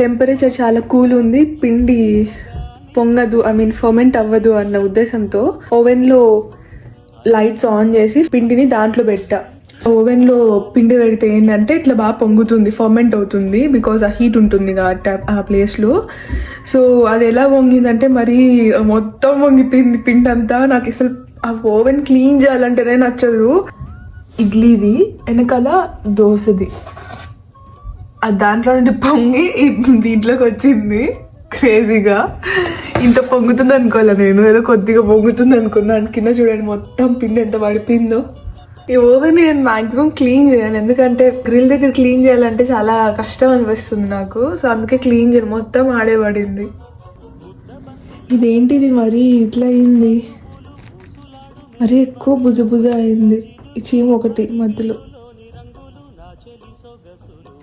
Temperature చాలా cool ఉంది. పిండి పొంగదు ఐ మీన్ ఫర్మెంట్ అవ్వదు అన్న ఉద్దేశంతో ఓవెన్లో లైట్స్ ఆన్ చేసి పిండిని దాంట్లో పెట్టా. ఓవెన్లో పిండి పెడితే ఏంటంటే ఇట్లా బాగా పొంగుతుంది ఫర్మెంట్ అవుతుంది బికాజ్ ఆ హీట్ ఉంటుంది ఆ- ఆ ప్లేస్లో. సో అది ఎలా పొంగిందంటే మరి మొత్తం పొంగిపోయింది పిండి అంతా నాకు అసలు ఆ ఓవెన్ క్లీన్ చేయాలంటేనే నచ్చదు. ఇడ్లీది వెనకాల దోశది. దాంట్లో నుండి పొంగి దీంట్లోకి వచ్చింది. క్రేజీగా ఇంత పొంగుతుంది అనుకోలే నేను? ఏదో కొద్దిగా పొంగుతుంది అనుకున్నాను కింద చూడండి మొత్తం పిండి ఎంత పడిపోయిందో. ఈ ఓవెన్ నేను మాక్సిమం క్లీన్ చేయను ఎందుకంటే గ్రిల్ దగ్గర క్లీన్ చేయాలంటే చాలా కష్టం అనిపిస్తుంది నాకు. సో అందుకే క్లీన్ చేయను మొత్తం ఆడే పడింది. ఇదేంటిది మరి? ఇట్లా అయింది. మరీ ఎక్కువ బుజ బుజ అయింది. ఈ చీమ ఒకటి మధ్యలో. ele soube a suruba,